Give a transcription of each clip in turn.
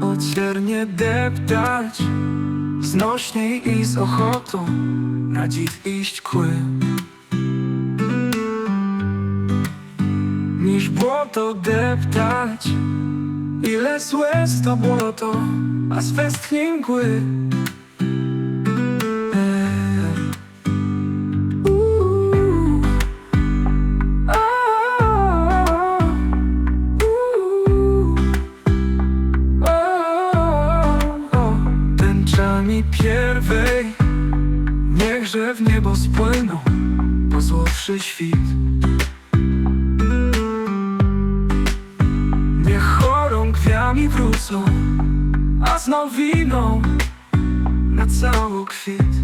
Ociernie deptać Znośniej i z ochotą Na dzit iść kły. Niż błoto deptać Ile złe to błoto A z westchnień Pierwej. Niechże w niebo spłyną Pozłowszy świt. Niech chorągwiami wrócą A z nowiną Na cały kwit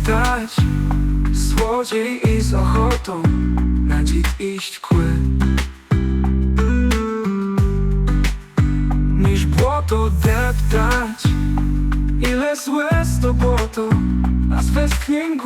deptać Złodziej i z ochotą Na dzik iść kły. Niż błoto deptać. Ile złe z to błoto A z westchnień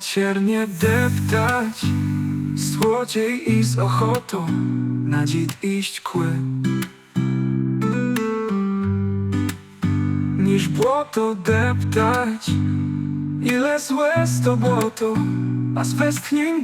Ciernie deptać Złodziej i z ochotą Na dzid iść kły. Niż błoto deptać Ile złe to błoto A z westchnień